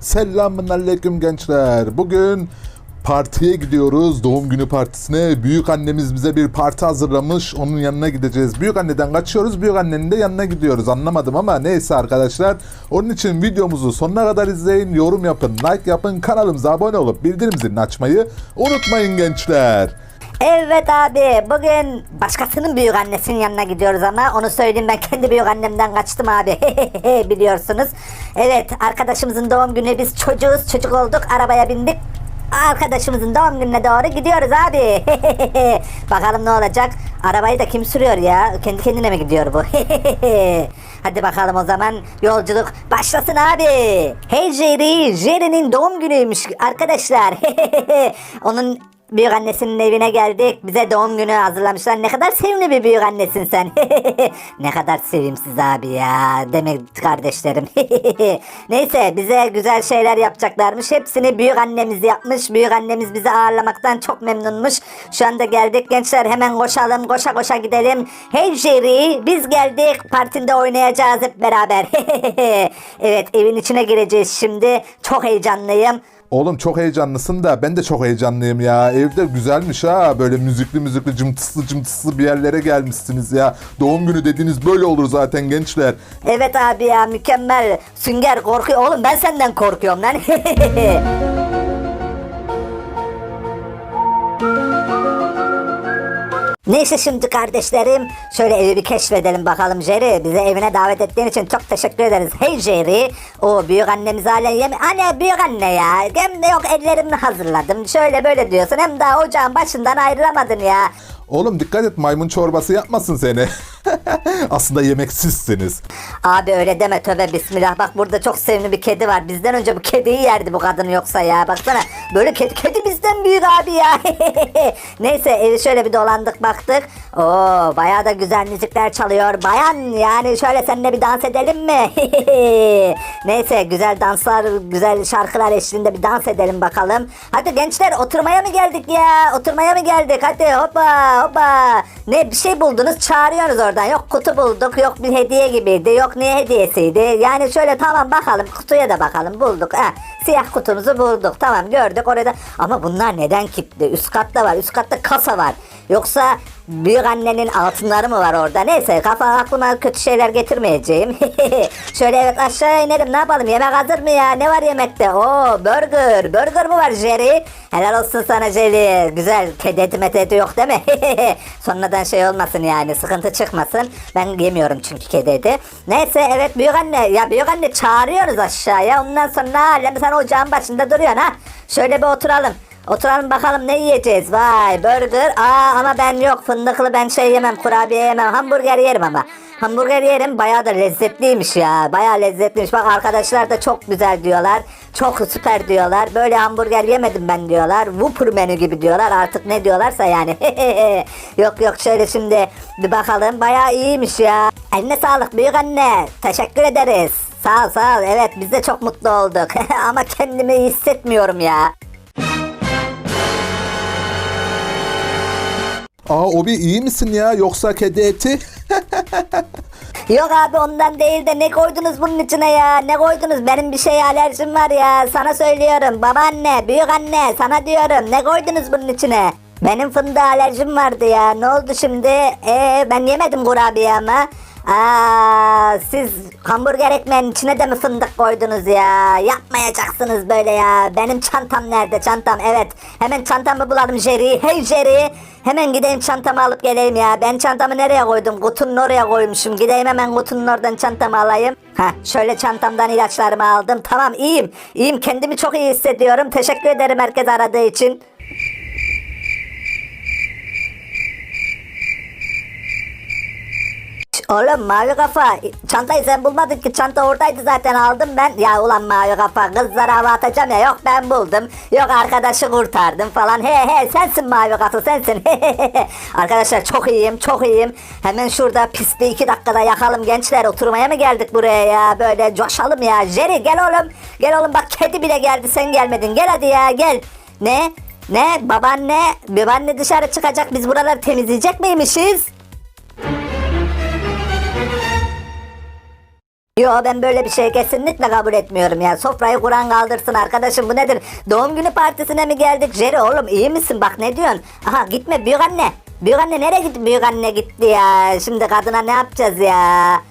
Selamun aleyküm gençler. Bugün partiye gidiyoruz. Doğum günü partisine. Büyük annemiz bize bir parti hazırlamış. Onun yanına gideceğiz. Büyük anneden kaçıyoruz. Büyük annenin de yanına gidiyoruz. Anlamadım ama neyse arkadaşlar. Onun için videomuzu sonuna kadar izleyin. Yorum yapın. Like yapın. Kanalımıza abone olup bildirim zilini açmayı unutmayın gençler. Evet abi bugün başkasının büyük annesinin yanına gidiyoruz ama onu söyleyeyim ben kendi büyük annemden kaçtım abi biliyorsunuz. Evet arkadaşımızın doğum günü biz çocuğuz çocuk olduk arabaya bindik. Arkadaşımızın doğum gününe doğru gidiyoruz abi. bakalım ne olacak. Arabayı da kim sürüyor ya? Kendi kendine mi gidiyor bu? Hadi bakalım o zaman yolculuk başlasın abi. Hey Jerry, Jerry'nin doğum günüymüş arkadaşlar. Onun Büyük annesinin evine geldik. Bize doğum günü hazırlamışlar. Ne kadar sevimli bir büyük annesin sen. ne kadar sevimsiz abi ya. Demek kardeşlerim. Neyse bize güzel şeyler yapacaklarmış. Hepsini büyük annemiz yapmış. Büyük annemiz bizi ağırlamaktan çok memnunmuş. Şu anda geldik gençler. Hemen koşalım. Koşa koşa gidelim. Hey Jerry biz geldik. Partinde oynayacağız hep beraber. evet evin içine gireceğiz şimdi. Çok heyecanlıyım. Oğlum çok heyecanlısın da ben de çok heyecanlıyım ya. Evde güzelmiş ha. Böyle müzikli müzikli cımtıslı cımtıslı bir yerlere gelmişsiniz ya. Doğum günü dediğiniz böyle olur zaten gençler. Evet abi ya mükemmel. Sünger korkuyor. Oğlum ben senden korkuyorum lan. Neyse şimdi kardeşlerim şöyle evi bir keşfedelim bakalım Jerry. Bize evine davet ettiğin için çok teşekkür ederiz. Hey Jerry. O büyük annemiz hala yeme... Anne büyük anne ya. Hem de yok ellerimle hazırladım. Şöyle böyle diyorsun. Hem daha ocağın başından ayrılamadın ya. Oğlum dikkat et maymun çorbası yapmasın seni. Aslında yemeksizsiniz. Abi öyle deme tövbe bismillah. Bak burada çok sevimli bir kedi var. Bizden önce bu kediyi yerdi bu kadın yoksa ya. Baksana böyle kedi, bizden büyük abi ya. Neyse evi şöyle bir dolandık baktık. Oo bayağı da güzel müzikler çalıyor. Bayan yani şöyle seninle bir dans edelim mi? Neyse güzel danslar, güzel şarkılar eşliğinde bir dans edelim bakalım. Hadi gençler oturmaya mı geldik ya? Oturmaya mı geldik? Hadi hoppa hoppa. Ne bir şey buldunuz çağırıyorsunuz oradan. Yok kutu bulduk, yok bir hediye gibiydi, yok ne hediyesiydi. Yani şöyle tamam bakalım kutuya da bakalım bulduk. Ha, siyah kutumuzu bulduk. Tamam gördük orada. Ama bunlar neden kilitli? Üst katta var, üst katta kasa var. Yoksa büyük annenin altınları mı var orada? Neyse kafa aklıma kötü şeyler getirmeyeceğim. Şöyle evet aşağıya inelim ne yapalım? Yemek hazır mı ya? Ne var yemekte? Oo burger. Burger mı var Jerry? Helal olsun sana Jerry. Güzel. Kedi eti meti eti yok değil mi? Sonradan şey olmasın yani. Sıkıntı çıkmasın. Ben yemiyorum çünkü kedi eti. Neyse evet büyük anne. Ya büyük anne çağırıyoruz aşağıya. Ondan sonra alem sen ocağın başında duruyorsun ha. Şöyle bir oturalım. Oturalım bakalım ne yiyeceğiz. Vay burger. Aa ama ben yok fındıklı ben şey yemem kurabiye yemem. Hamburger yerim ama. Hamburger yerim bayağı da lezzetliymiş ya. Bayağı lezzetliymiş. Bak arkadaşlar da çok güzel diyorlar. Çok süper diyorlar. Böyle hamburger yemedim ben diyorlar. Whopper menü gibi diyorlar. Artık ne diyorlarsa yani. yok yok şöyle şimdi bir bakalım. Bayağı iyiymiş ya. Eline sağlık büyük anne. Teşekkür ederiz. Sağ ol sağ ol. Evet biz de çok mutlu olduk. ama kendimi iyi hissetmiyorum ya. Aa Obi iyi misin ya yoksa kedi eti? Yok abi ondan değil de ne koydunuz bunun içine ya? Ne koydunuz? Benim bir şeye alerjim var ya. Sana söylüyorum. Babaanne, büyük anne sana diyorum. Ne koydunuz bunun içine? Benim fındığa alerjim vardı ya. Ne oldu şimdi? Ee, ben yemedim kurabiye ama. Siz hamburger ekmeğinin içine de mi fındık koydunuz ya? Yapmayacaksınız böyle ya. Benim çantam nerede? Çantam evet. Hemen çantamı bulalım Jerry. Hey Jerry. Hemen gideyim çantamı alıp geleyim ya. Ben çantamı nereye koydum? Kutunun oraya koymuşum. Gideyim hemen kutunun oradan çantamı alayım. Ha, şöyle çantamdan ilaçlarımı aldım. Tamam iyiyim. İyiyim. Kendimi çok iyi hissediyorum. Teşekkür ederim herkes aradığı için. Oğlum mavi kafa. Çantayı sen bulmadın ki çanta oradaydı zaten aldım ben. Ya ulan mavi kafa kızlara hava atacağım ya yok ben buldum. Yok arkadaşı kurtardım falan. He he sensin mavi kafa sensin. Arkadaşlar çok iyiyim çok iyiyim. Hemen şurada pisliği iki dakikada yakalım gençler. Oturmaya mı geldik buraya ya? Böyle coşalım ya. Jerry gel oğlum. Gel oğlum bak kedi bile geldi. Sen gelmedin. Gel hadi ya gel. Ne? Ne? Babaanne? Babaanne dışarı çıkacak. Biz buraları temizleyecek miymişiz Yo ben böyle bir şey kesinlikle kabul etmiyorum ya. Sofrayı kuran kaldırsın arkadaşım bu nedir? Doğum günü partisine mi geldik? Jerry oğlum iyi misin? Bak ne diyorsun? Aha gitme büyük anne. Büyük anne nereye gitti? Büyük anne gitti ya. Şimdi kadına ne yapacağız ya?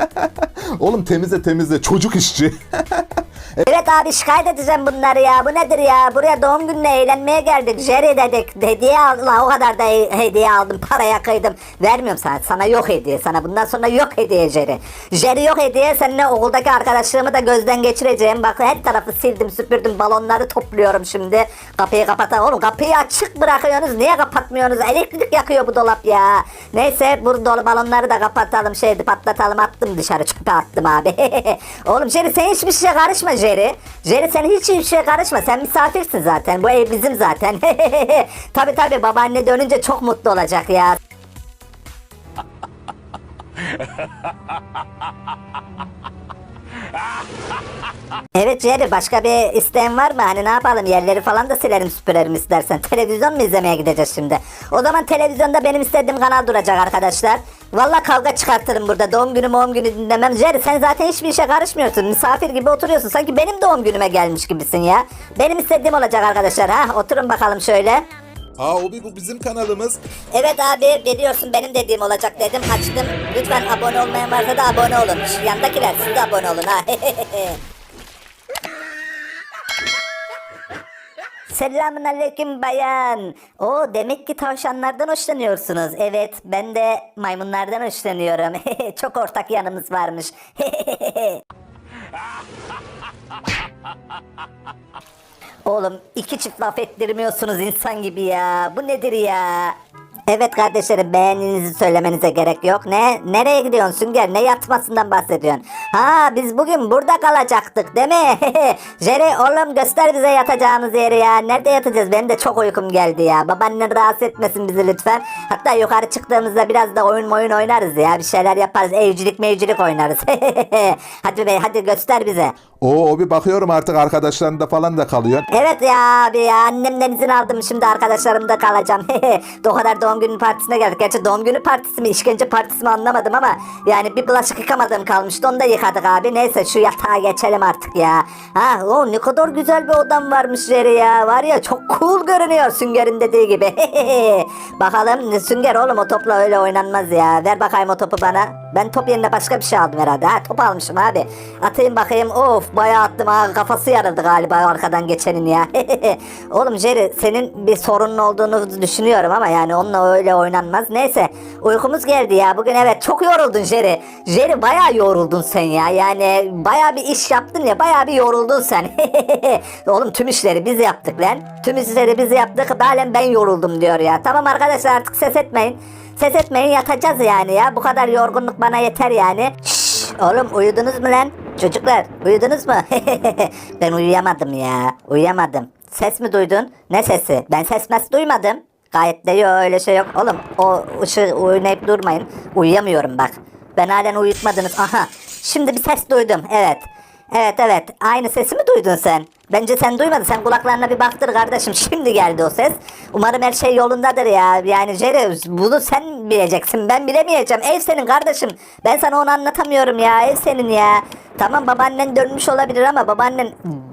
Oğlum temizle temizle çocuk işçi. Evet abi şikayet edeceğim bunları ya. Bu nedir ya? Buraya doğum gününe eğlenmeye geldik. Jerry dedik. Hediye aldılar. O kadar da he- hediye aldım. Paraya kıydım. Vermiyorum sana. Sana yok hediye. Sana bundan sonra yok hediye Jerry. Jerry yok hediye. Seninle okuldaki arkadaşlığımı da gözden geçireceğim. Bak her tarafı sildim süpürdüm. Balonları topluyorum şimdi. Kapıyı kapatalım. Oğlum kapıyı açık bırakıyorsunuz. Niye kapatmıyorsunuz? Elektrik yakıyor bu dolap ya. Neyse bu dolu balonları da kapatalım. Şeydi patlatalım. Attım dışarı. Çöpe attım abi. Oğlum Jerry sen hiçbir şeye karışma Jerry. Jerry sen hiç hiçbir şeye karışma. Sen misafirsin zaten. Bu ev bizim zaten. tabi tabi babaanne dönünce çok mutlu olacak ya. Evet Jerry başka bir isteğin var mı? Hani ne yapalım yerleri falan da silerim süpürelim istersen. Televizyon mu izlemeye gideceğiz şimdi? O zaman televizyonda benim istediğim kanal duracak arkadaşlar. Valla kavga çıkartırım burada. Doğum günü doğum günü dinlemem. Jerry sen zaten hiçbir işe karışmıyorsun. Misafir gibi oturuyorsun. Sanki benim doğum günüme gelmiş gibisin ya. Benim istediğim olacak arkadaşlar. Ha oturun bakalım şöyle. Aa Obi bu bizim kanalımız. Evet abi biliyorsun benim dediğim olacak dedim açtım. Lütfen abone olmayan varsa da abone olun. Şu yandakiler siz de abone olun ha. Selamun aleyküm bayan. O demek ki tavşanlardan hoşlanıyorsunuz. Evet ben de maymunlardan hoşlanıyorum. Çok ortak yanımız varmış. Oğlum iki çift laf ettirmiyorsunuz insan gibi ya. Bu nedir ya? Evet kardeşlerim beğendiğinizi söylemenize gerek yok. Ne? Nereye gidiyorsun Sünger? Ne yatmasından bahsediyorsun? Ha biz bugün burada kalacaktık değil mi? Jerry oğlum göster bize yatacağımız yeri ya. Nerede yatacağız? Benim de çok uykum geldi ya. Babaannen rahatsız etmesin bizi lütfen. Hatta yukarı çıktığımızda biraz da oyun oyun oynarız ya. Bir şeyler yaparız. Evcilik mevcilik oynarız. hadi be hadi göster bize. Oo Obi bakıyorum artık arkadaşlarında falan da kalıyor. Evet ya abi ya annemden izin aldım şimdi arkadaşlarımda kalacağım. o kadar doğum günü partisine geldik. Gerçi doğum günü partisi mi işkence partisi mi anlamadım ama yani bir bulaşık yıkamadığım kalmıştı onu da yıkadık abi. Neyse şu yatağa geçelim artık ya. Ha o ne kadar güzel bir odam varmış Jerry ya. Var ya çok cool görünüyor Sünger'in dediği gibi. Bakalım Sünger oğlum o topla öyle oynanmaz ya. Ver bakayım o topu bana. Ben top yerine başka bir şey aldım herhalde. Ha top almışım abi. Atayım bakayım. Of bayağı attım ha. Kafası yarıldı galiba arkadan geçenin ya. Oğlum Jerry senin bir sorunun olduğunu düşünüyorum ama yani onunla öyle oynanmaz. Neyse uykumuz geldi ya. Bugün evet çok yoruldun Jerry. Jerry bayağı yoruldun sen ya. Yani bayağı bir iş yaptın ya. Bayağı bir yoruldun sen. Oğlum tüm işleri biz yaptık lan. Tüm işleri biz yaptık. Halen ben yoruldum diyor ya. Tamam arkadaşlar artık ses etmeyin. Ses etmeyin yatacağız yani ya. Bu kadar yorgunluk bana yeter yani. Şşş, oğlum uyudunuz mu lan? Çocuklar uyudunuz mu? ben uyuyamadım ya. Uyuyamadım. Ses mi duydun? Ne sesi? Ben ses mes duymadım. Gayet de yok öyle şey yok. Oğlum o ışığı oynayıp durmayın. Uyuyamıyorum bak. Ben halen uyutmadınız. Aha. Şimdi bir ses duydum. Evet. Evet evet. Aynı sesi mi duydun sen? Bence sen duymadın. Sen kulaklarına bir baktır kardeşim. Şimdi geldi o ses. Umarım her şey yolundadır ya. Yani Jerry bunu sen bileceksin. Ben bilemeyeceğim. Ev senin kardeşim. Ben sana onu anlatamıyorum ya. Ev senin ya. Tamam babaannen dönmüş olabilir ama babaannen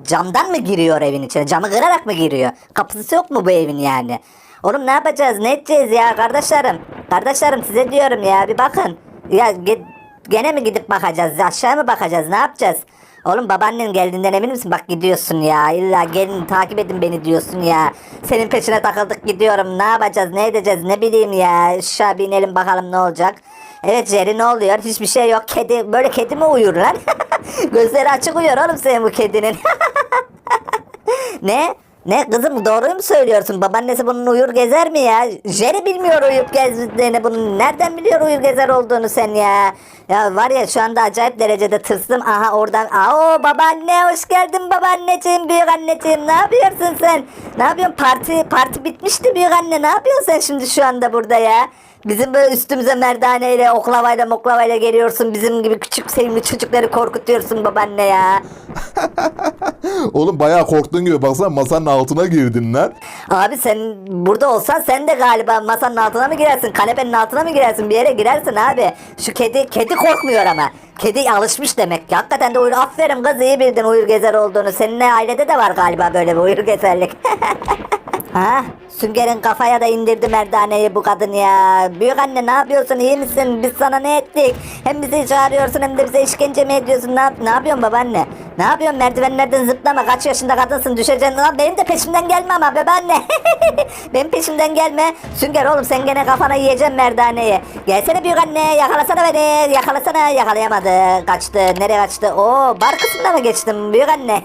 camdan mı giriyor evin içine? Camı kırarak mı giriyor? Kapısı yok mu bu evin yani? Oğlum ne yapacağız? Ne edeceğiz ya kardeşlerim? Kardeşlerim size diyorum ya bir bakın. Ya ge- gene mi gidip bakacağız? Aşağı mı bakacağız? Ne yapacağız? Oğlum babaannen geldiğinden emin misin? Bak gidiyorsun ya. İlla gelin takip edin beni diyorsun ya. Senin peşine takıldık gidiyorum. Ne yapacağız? Ne edeceğiz? Ne bileyim ya. Aşağı bir inelim bakalım ne olacak. Evet Jerry ne oluyor? Hiçbir şey yok. Kedi böyle kedi mi uyur lan? Gözleri açık uyuyor oğlum senin bu kedinin. ne? Ne kızım doğruyu mu söylüyorsun? Babaannesi bunun uyur gezer mi ya? Jerry bilmiyor uyup gezdiğini. Bunun nereden biliyor uyur gezer olduğunu sen ya? Ya var ya şu anda acayip derecede tırstım. Aha oradan. Aa babaanne hoş geldin babaanneciğim, büyük anneciğim. Ne yapıyorsun sen? Ne yapıyorsun? Parti parti bitmişti büyük anne. Ne yapıyorsun sen şimdi şu anda burada ya? Bizim böyle üstümüze merdaneyle, oklavayla, moklavayla geliyorsun. Bizim gibi küçük sevimli çocukları korkutuyorsun babaanne ya. Oğlum bayağı korktuğun gibi baksana masanın altına girdin lan. Abi sen burada olsan sen de galiba masanın altına mı girersin? Kanepenin altına mı girersin? Bir yere girersin abi. Şu kedi, kedi korkmuyor ama. Kedi alışmış demek ki. Hakikaten de uyur. Aferin kız iyi bildin uyur gezer olduğunu. Senin ailede de var galiba böyle bir uyur gezerlik. ha? Sünger'in kafaya da indirdi merdaneyi bu kadın ya. Büyük anne ne yapıyorsun iyi misin? Biz sana ne ettik? Hem bizi çağırıyorsun hem de bize işkence mi ediyorsun? Ne, yap- ne yapıyorsun babaanne? Ne yapıyorsun merdivenlerden zıplama kaç yaşında kadınsın düşeceksin. Lan benim de peşimden gelme ama babaanne. benim peşimden gelme. Sünger oğlum sen gene kafana yiyeceksin merdaneyi. Gelsene büyük anne yakalasana beni. Yakalasana yakalayamadı. Kaçtı. Nereye kaçtı? Oo bar kısmına mı geçtim büyük anne?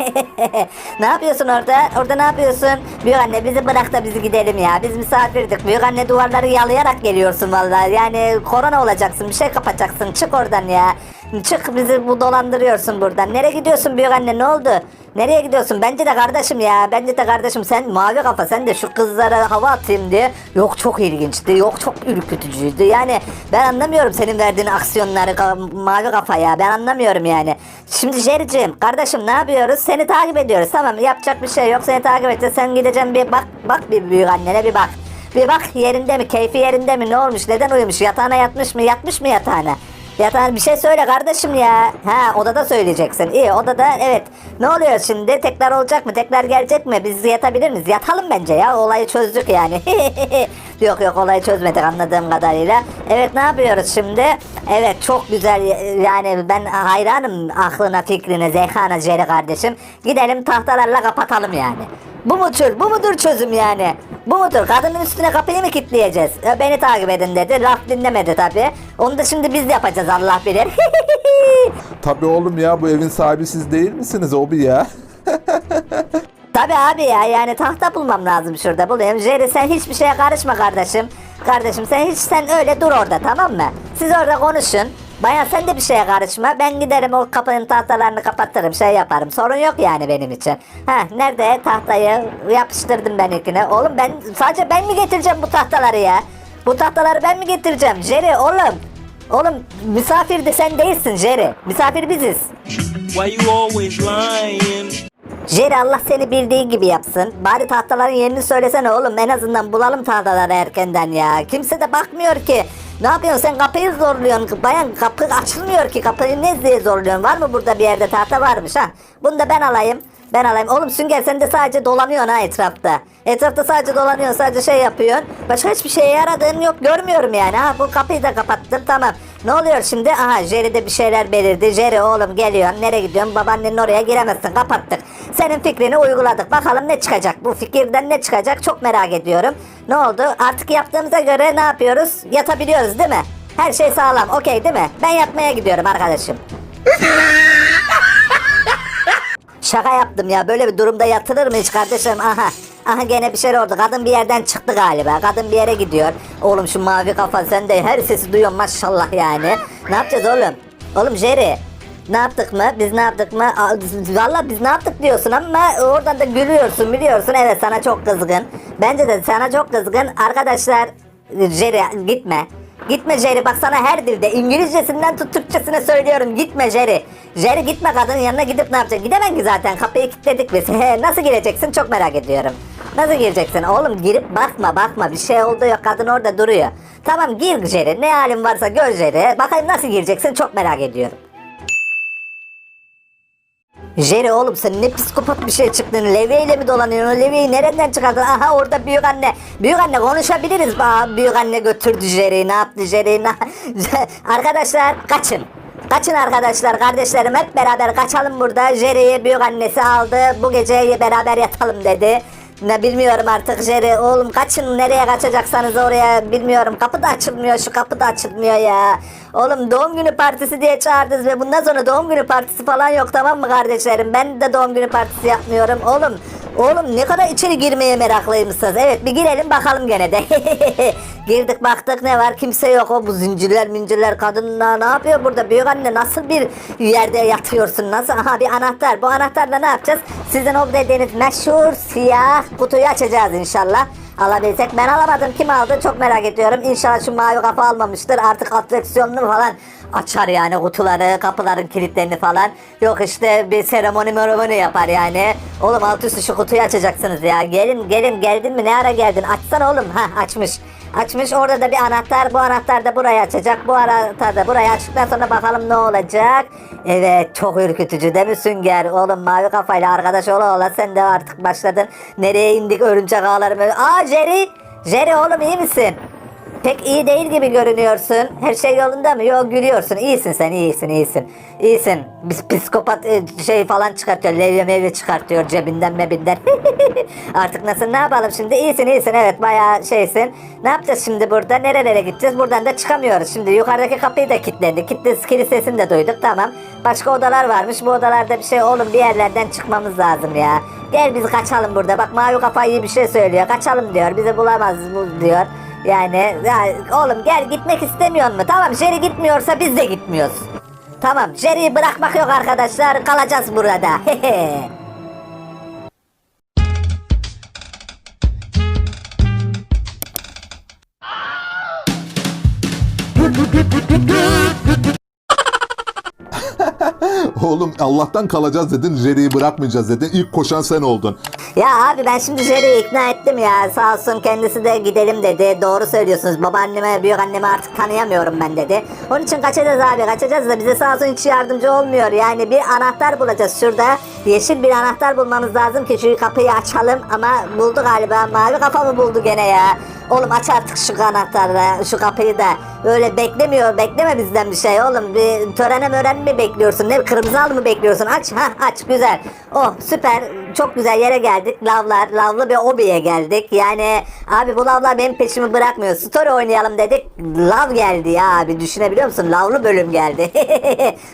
ne yapıyorsun orada? Orada ne yapıyorsun? Büyük anne bizi bırak da bizi gidelim ya. Biz misafirdik. Büyük anne duvarları yalayarak geliyorsun vallahi. Yani korona olacaksın. Bir şey kapacaksın. Çık oradan ya. Çık bizi bu dolandırıyorsun buradan. Nereye gidiyorsun büyük anne ne oldu? Nereye gidiyorsun? Bence de kardeşim ya. Bence de kardeşim sen mavi kafa sen de şu kızlara hava atayım diye. Yok çok ilginçti. Yok çok ürkütücüydü. Yani ben anlamıyorum senin verdiğin aksiyonları ka- mavi kafa ya. Ben anlamıyorum yani. Şimdi Jerry'ciğim kardeşim ne yapıyoruz? Seni takip ediyoruz. Tamam yapacak bir şey yok. Seni takip edeceğiz. Sen gideceksin bir bak bak bir büyük annene bir bak. Bir bak yerinde mi? Keyfi yerinde mi? Ne olmuş? Neden uyumuş? Yatağına yatmış mı? Yatmış mı yatağına? Yatağına bir şey söyle kardeşim ya. Ha odada söyleyeceksin. İyi odada evet. Ne oluyor şimdi? Tekrar olacak mı? Tekrar gelecek mi? Biz yatabilir miyiz? Yatalım bence ya. Olayı çözdük yani. yok yok olayı çözmedik anladığım kadarıyla. Evet ne yapıyoruz şimdi? Evet çok güzel yani ben hayranım aklına fikrine zekana Jerry kardeşim. Gidelim tahtalarla kapatalım yani. Bu mudur? Bu mudur çözüm yani? Bu mudur? Kadının üstüne kapıyı mı kilitleyeceğiz? E, Beni takip edin dedi. Laf dinlemedi tabi. Onu da şimdi biz yapacağız Allah bilir. Tabii oğlum ya bu evin sahibi siz değil misiniz obi ya? tabi abi ya yani tahta bulmam lazım şurada. Bulayım. Jerry sen hiçbir şeye karışma kardeşim. Kardeşim sen hiç sen öyle dur orada tamam mı? Siz orada konuşun. Bayan sen de bir şeye karışma. Ben giderim o kapının tahtalarını kapatırım şey yaparım. Sorun yok yani benim için. Ha nerede tahtayı yapıştırdım ben ikine. Oğlum ben sadece ben mi getireceğim bu tahtaları ya? Bu tahtaları ben mi getireceğim? Jerry oğlum. Oğlum misafir de sen değilsin Jerry. Misafir biziz. Why you always lying? Jerry Allah seni bildiği gibi yapsın. Bari tahtaların yerini söylesene oğlum. En azından bulalım tahtaları erkenden ya. Kimse de bakmıyor ki. Ne yapıyorsun sen kapıyı zorluyorsun. Bayan kapı açılmıyor ki. Kapıyı ne diye zorluyorsun? Var mı burada bir yerde tahta varmış ha? Bunu da ben alayım. Ben alayım. Oğlum Sünger sen de sadece dolanıyorsun ha etrafta. Etrafta sadece dolanıyorsun sadece şey yapıyorsun. Başka hiçbir şeye yaradığın yok görmüyorum yani. Ha bu kapıyı da kapattım tamam. Ne oluyor şimdi? Aha Jerry'de bir şeyler belirdi. Jerry oğlum geliyorsun. Nereye gidiyorsun? Babaannenin oraya giremezsin. Kapattık. Senin fikrini uyguladık. Bakalım ne çıkacak? Bu fikirden ne çıkacak? Çok merak ediyorum. Ne oldu? Artık yaptığımıza göre ne yapıyoruz? Yatabiliyoruz değil mi? Her şey sağlam. Okey değil mi? Ben yatmaya gidiyorum arkadaşım. Şaka yaptım ya. Böyle bir durumda yatılır mı hiç kardeşim? Aha. Aha gene bir şey oldu. Kadın bir yerden çıktı galiba. Kadın bir yere gidiyor. Oğlum şu mavi kafa sen de her sesi duyuyorsun maşallah yani. Ne yapacağız oğlum? Oğlum Jerry. Ne yaptık mı? Biz ne yaptık mı? Valla biz ne yaptık diyorsun ama oradan da gülüyorsun biliyorsun. Evet sana çok kızgın. Bence de sana çok kızgın. Arkadaşlar Jerry gitme. Gitme Jerry bak sana her dilde İngilizcesinden tut Türkçesine söylüyorum gitme Jerry. Jerry gitme kadının yanına gidip ne yapacaksın? Gidemem ki zaten kapıyı kilitledik biz. Nasıl gireceksin çok merak ediyorum. Nasıl gireceksin? Oğlum girip bakma bakma bir şey oldu yok kadın orada duruyor. Tamam gir Jerry ne halin varsa gör Jerry. Bakayım nasıl gireceksin çok merak ediyorum. Jerry oğlum sen ne psikopat bir şey çıktın. Levyeyle mi dolanıyorsun? Levyeyi nereden çıkardın? Aha orada büyük anne. Büyük anne konuşabiliriz. Aa, büyük anne götürdü Jerry'i. Ne yaptı Jerry? Ne... arkadaşlar kaçın. Kaçın arkadaşlar kardeşlerim hep beraber kaçalım burada. Jerry'i büyük annesi aldı. Bu gece beraber yatalım dedi. Ne bilmiyorum artık Jerry. Oğlum kaçın nereye kaçacaksanız oraya bilmiyorum. Kapı da açılmıyor şu kapı da açılmıyor ya. Oğlum doğum günü partisi diye çağırdınız ve bundan sonra doğum günü partisi falan yok tamam mı kardeşlerim? Ben de doğum günü partisi yapmıyorum. Oğlum Oğlum ne kadar içeri girmeye meraklıymışsınız. Evet bir girelim bakalım gene de. Girdik baktık ne var kimse yok. O bu zincirler mincirler kadınlar ne yapıyor burada? Büyük anne nasıl bir yerde yatıyorsun? Nasıl? Aha bir anahtar. Bu anahtarla ne yapacağız? Sizin o dediğiniz meşhur siyah kutuyu açacağız inşallah. alabilsek. Ben alamadım. Kim aldı? Çok merak ediyorum. İnşallah şu mavi kafa almamıştır. Artık atraksiyonunu falan açar yani kutuları, kapıların kilitlerini falan. Yok işte bir seremoni meremoni yapar yani. Oğlum alt üstü şu kutuyu açacaksınız ya. Gelin gelin geldin mi? Ne ara geldin? Açsana oğlum. Ha açmış. Açmış orada da bir anahtar. Bu anahtar da burayı açacak. Bu anahtar da burayı açtıktan sonra bakalım ne olacak. Evet çok ürkütücü değil mi Sünger? Oğlum mavi kafayla arkadaş ola ola sen de artık başladın. Nereye indik örümcek ağları. Aa Jerry! Jerry oğlum iyi misin? Pek iyi değil gibi görünüyorsun. Her şey yolunda mı? Yok gülüyorsun. İyisin sen iyisin iyisin. İyisin. Biz psikopat e, şey falan çıkartıyor. Levye mevye çıkartıyor cebinden mebinden. Artık nasıl ne yapalım şimdi? İyisin iyisin evet bayağı şeysin. Ne yapacağız şimdi burada? Nerelere gideceğiz? Buradan da çıkamıyoruz. Şimdi yukarıdaki kapıyı da kilitledik. Kilitli kili sesini de duyduk tamam. Başka odalar varmış. Bu odalarda bir şey oğlum bir yerlerden çıkmamız lazım ya. Gel biz kaçalım burada. Bak mavi kafa iyi bir şey söylüyor. Kaçalım diyor. Bizi bulamaz bu diyor. Yani ya, oğlum gel gitmek istemiyor mu? Tamam Jerry gitmiyorsa biz de gitmiyoruz. Tamam Jerry'i bırakmak yok arkadaşlar. Kalacağız burada. Oğlum Allah'tan kalacağız dedin, Jerry'i bırakmayacağız dedin. İlk koşan sen oldun. ya abi ben şimdi Jerry'i ikna ettim ya. Sağ olsun kendisi de gidelim dedi. Doğru söylüyorsunuz. Babaanneme, büyük annemi artık tanıyamıyorum ben dedi. Onun için kaçacağız abi. Kaçacağız da bize sağ olsun hiç yardımcı olmuyor. Yani bir anahtar bulacağız şurada. Yeşil bir anahtar bulmamız lazım ki şu kapıyı açalım. Ama buldu galiba. Mavi kafa mı buldu gene ya? Oğlum aç artık şu anahtarı, şu kapıyı da. Öyle beklemiyor, bekleme bizden bir şey oğlum. Bir törene mören mi bekliyorsun? Ne kırmızı al mı bekliyorsun? Aç, ha aç güzel. Oh süper, çok güzel yere geldik. Lavlar, lavlı bir obiye geldik. Yani abi bu lavlar benim peşimi bırakmıyor. Story oynayalım dedik. Lav geldi ya abi düşünebiliyor musun? Lavlı bölüm geldi.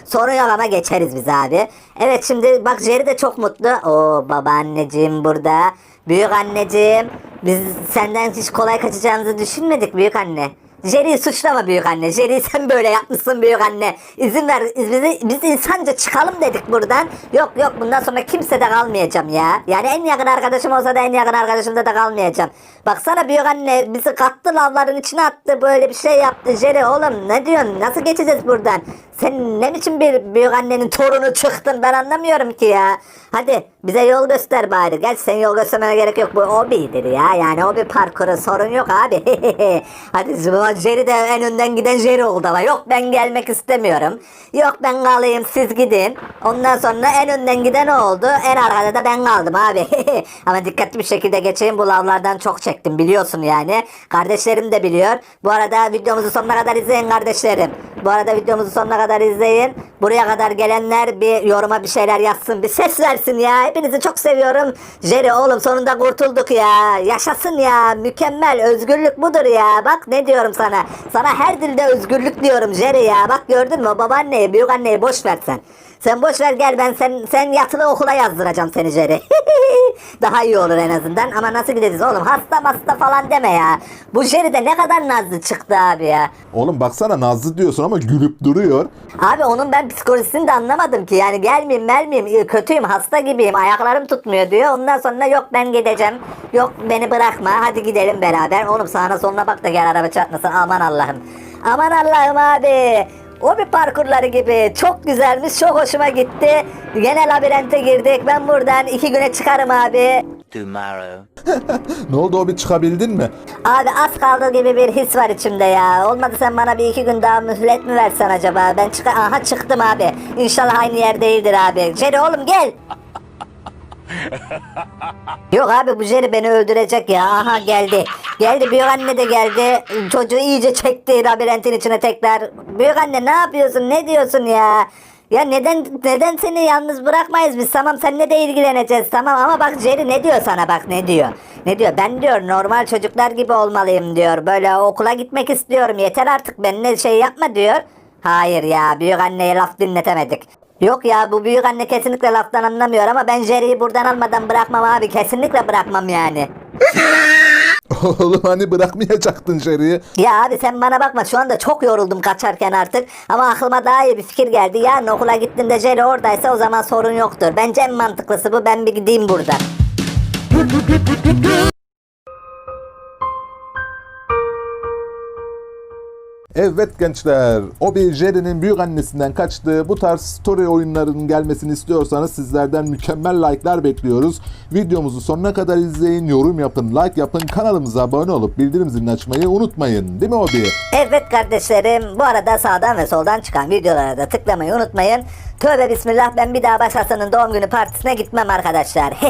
Sorun yok ama geçeriz biz abi. Evet şimdi bak Jerry de çok mutlu. Oo babaanneciğim burada. Büyük anneciğim. Biz senden hiç kolay kaçacağımızı düşünmedik büyük anne. Jerry'i suçlama büyük anne. Jerry sen böyle yapmışsın büyük anne. İzin ver bizi, biz insanca çıkalım dedik buradan. Yok yok bundan sonra kimse de kalmayacağım ya. Yani en yakın arkadaşım olsa da en yakın arkadaşımda da kalmayacağım. Baksana büyük anne bizi kattı lavların içine attı böyle bir şey yaptı. Jerry oğlum ne diyorsun nasıl geçeceğiz buradan? Sen ne biçim bir büyük annenin torunu çıktın ben anlamıyorum ki ya. Hadi bize yol göster bari. Gel sen yol göstermene gerek yok. Bu hobidir ya. Yani hobi parkuru sorun yok abi. Hadi Jerry de en önden giden Jerry oldu ama yok ben gelmek istemiyorum. Yok ben kalayım siz gidin. Ondan sonra en önden giden o oldu. En arkada da ben kaldım abi. ama dikkatli bir şekilde geçeyim. Bu lavlardan çok çektim biliyorsun yani. Kardeşlerim de biliyor. Bu arada videomuzu sonuna kadar izleyin kardeşlerim. Bu arada videomuzu sonuna kadar izleyin. Buraya kadar gelenler bir yoruma bir şeyler yazsın. Bir ses versin ya. Hepinizi çok seviyorum. Jerry oğlum sonunda kurtulduk ya. Yaşasın ya. Mükemmel. Özgürlük budur ya. Bak ne diyorum sana. Sana her dilde özgürlük diyorum Jerry ya. Bak gördün mü babaanneyi, büyük anneyi boş ver sen. Boş ver gel ben sen sen yatılı okula yazdıracağım seni Jerry. Daha iyi olur en azından ama nasıl gideceğiz oğlum hasta hasta falan deme ya. Bu Jerry de ne kadar nazlı çıktı abi ya. Oğlum baksana Nazlı diyorsun ama gülüp duruyor. Abi onun ben psikolojisini de anlamadım ki. Yani gelmeyeyim gelmeyeyim kötüyüm hasta gibiyim ayaklarım tutmuyor diyor. Ondan sonra yok ben gideceğim. Yok beni bırakma hadi gidelim beraber. Oğlum sağına soluna bak da gel araba çarpmasın aman Allah'ım. Aman Allah'ım abi. O bir parkurları gibi çok güzelmiş çok hoşuma gitti. Yine labirente girdik ben buradan iki güne çıkarım abi. Tomorrow. Ne oldu o bir çıkabildin mi? Abi az kaldığı gibi bir his var içimde ya. Olmadı sen bana bir iki gün daha mühlet mi versen acaba? Ben çık Aha çıktım abi. İnşallah aynı yer değildir abi. Jerry oğlum gel. Yok abi bu Jerry beni öldürecek ya. Aha geldi. Geldi büyük anne de geldi. Çocuğu iyice çekti labirentin içine tekrar. Büyük anne ne yapıyorsun? Ne diyorsun ya? Ya neden neden seni yalnız bırakmayız biz? Tamam seninle de ilgileneceğiz tamam ama bak Jerry ne diyor sana bak ne diyor? Ne diyor? Ben diyor normal çocuklar gibi olmalıyım diyor. Böyle okula gitmek istiyorum. Yeter artık benimle şey yapma diyor. Hayır ya büyük anneye laf dinletemedik. Yok ya bu büyük anne kesinlikle laftan anlamıyor ama ben Jerry'i buradan almadan bırakmam abi. Kesinlikle bırakmam yani. Oğlum hani bırakmayacaktın Jerry'i. Ya abi sen bana bakma şu anda çok yoruldum kaçarken artık. Ama aklıma daha iyi bir fikir geldi. Yarın okula gittiğimde Jerry oradaysa o zaman sorun yoktur. Bence en mantıklısı bu. Ben bir gideyim buradan. Evet gençler, Obi Jerry'nin büyük annesinden kaçtığı bu tarz story oyunlarının gelmesini istiyorsanız sizlerden mükemmel like'lar bekliyoruz. Videomuzu sonuna kadar izleyin, yorum yapın, like yapın, kanalımıza abone olup bildirim zilini açmayı unutmayın. Değil mi Obi? Evet kardeşlerim bu arada sağdan ve soldan çıkan videolara da tıklamayı unutmayın. Tövbe bismillah ben bir daha başkasının doğum günü partisine gitmem arkadaşlar.